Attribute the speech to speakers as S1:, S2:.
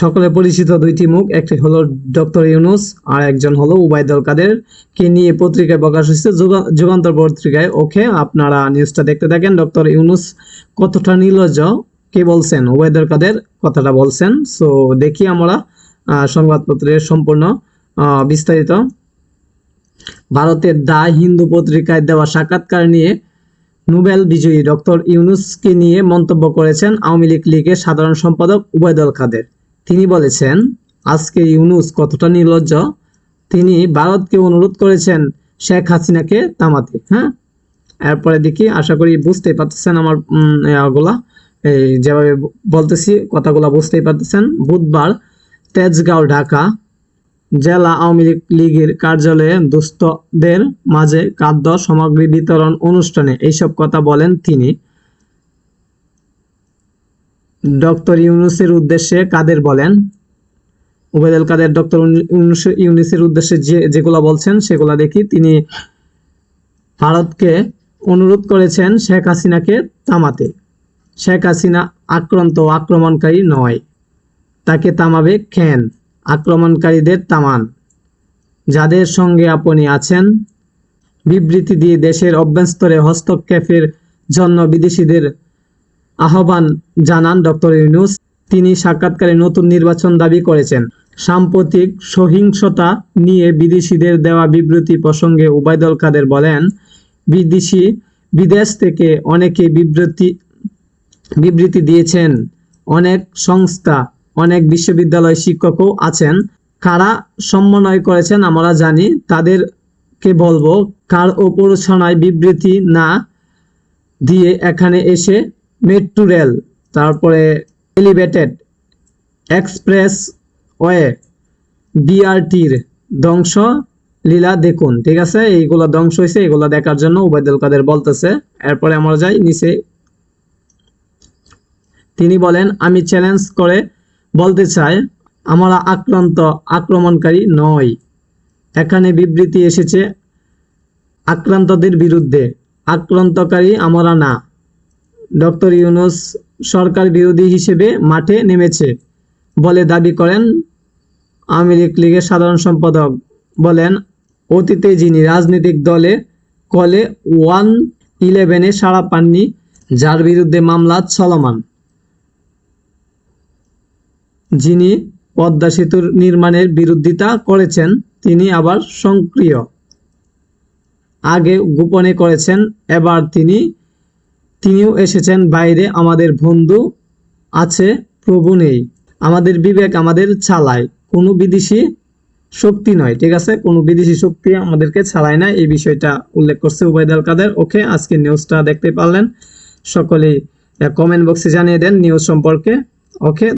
S1: সকলে পরিচিত দুইটি মুখ, একটি হলো ডক্টর ইউনুস আর একজন হলো উবাইদুল কাদের। কে নিয়ে পত্রিকায় প্রকাশ হয়েছে? যুগা- যুগান্তর পত্রিকায়। ওকে, আপনারা নিউজটা দেখতে থাকেন। ডক্টর ইউনুস কতটা নির্লজ্জ? কে বলছেন? উবাইদুল কাদের কথাটা বলছেন। সো দেখি আমরা সংবাদপত্রের সম্পূর্ণ বিস্তারিত। ভারতের দা হিন্দু পত্রিকায় দেওয়া সাক্ষাৎকার নিয়ে নোবেল বিজয়ী ডক্টর ইউনুসকে নিয়ে মন্তব্য করেছেন আওয়ামী লীগ লীগের সাধারণ সম্পাদক উবায়দুল কাদের। তিনি বলেছেন, আজকে ইউনুস কতটা নির্লজ্জ। তিনি ভারতকে অনুরোধ করেছেন শেখ হাসিনাকে থামাতে। হ্যাঁ? এরপরে দেখি, আশা করি বুঝতেই পারতেছেন আমার এগুলা এই যেভাবে বলতেছি, কথাগুলা বুঝতেই পারতেছেন। বুধবার তেজগাঁও, ঢাকা জেলা আওয়ামী লীগের কার্যালয়ে দুস্থদের মাঝে খাদ্য সামগ্রী বিতরণ অনুষ্ঠানে এইসব কথা বলেন তিনি। ডক্টর ইউনুসের উদ্দেশ্যে কাদের বলেন? উবেদুল কাদের, ডক্টর ইউনুস, ইউনুসের উদ্দেশ্যে যে, যেগুলো বলছেন, সেগুলো দেখি। তিনি ভারতকে অনুরোধ করেছেন শেখ হাসিনাকে থামাতে। শেখ হাসিনা আক্রান্ত আক্রমণকারী নয়। তাকে তামাবে খেন আক্রমণকারীদের তামান যাদের সঙ্গে আপনি আছেন, বিবৃতি দিয়ে দেশের অভ্যন্তরে হস্তক্ষেপের জন্য বিদেশিদের আহ্বান জানান ডক্টর ইউনুস। তিনি সাক্ষাৎকারে নতুন নির্বাচন দাবি করেছেন। সাম্প্রতিক সহিংসতা নিয়ে বিদেশিদের দেওয়া বিবৃতি প্রসঙ্গে উবায়দুল কাদের বলেন, বিদেশি, বিদেশ থেকে অনেকে বিবৃতি বিবৃতি দিয়েছেন। অনেক সংস্থা, অনেক বিশ্ববিদ্যালয় শিক্ষকও আছেন। কারা সমন্বয় করেছেন আমরা জানি, তাদেরকে বলব, কার প্ররোচনায় বিবৃতি না দিয়ে এখানে এসে মেট্রো রেল, তারপরে এলিভেটেড এক্সপ্রেস ওয়ে বিআরটির ধ্বংস, লীলা দেখুন, ঠিক আছে? এইগুলো ধ্বংস হয়েছে এগুলো দেখার জন্য উবায়দুল কাদের বলতেছে। এরপরে আমরা যাই নিচে। তিনি বলেন, আমি চ্যালেঞ্জ করে বলতে চাই, আমরা আক্রান্ত, আক্রমণকারী নই। এখানে বিবৃতি এসেছে, আক্রান্তদের বিরুদ্ধে। আক্রান্তকারী আমরা না। ডক্টর ইউনুস সরকার বিরোধী হিসেবে মাঠে নেমেছে বলে দাবি করেন আওয়ামী লীগ লীগের সাধারণ সম্পাদক। বলেন, অতীতে যিনি রাজনৈতিক দলে কলে ওয়ান ইলেভেনে সাড়া পাননি, যার বিরুদ্ধে মামলা চলমান। যিনি পদ্মা সেতুর নির্মাণের বিরোধিতা করেছেন, তিনি আবার সক্রিয়। আগে গোপনে করেছেন, এবার তিনি তিনিও এসেছেন বাইরে, আমাদের বন্ধু আছে, প্রভু নেই। আমাদের বিবেক আমাদের চালায়। কোনো বিদেশি শক্তি নয়, ঠিক আছে? কোনো বিদেশি শক্তি আমাদেরকে চালায় না। এই বিষয়টা উল্লেখ করছে উবাইদাল কাদের। ওকে, আজকে নিউজটা দেখতে পারলেন। সকলেই কমেন্ট বক্সে জানিয়ে দেন নিউজ সম্পর্কে। ওকে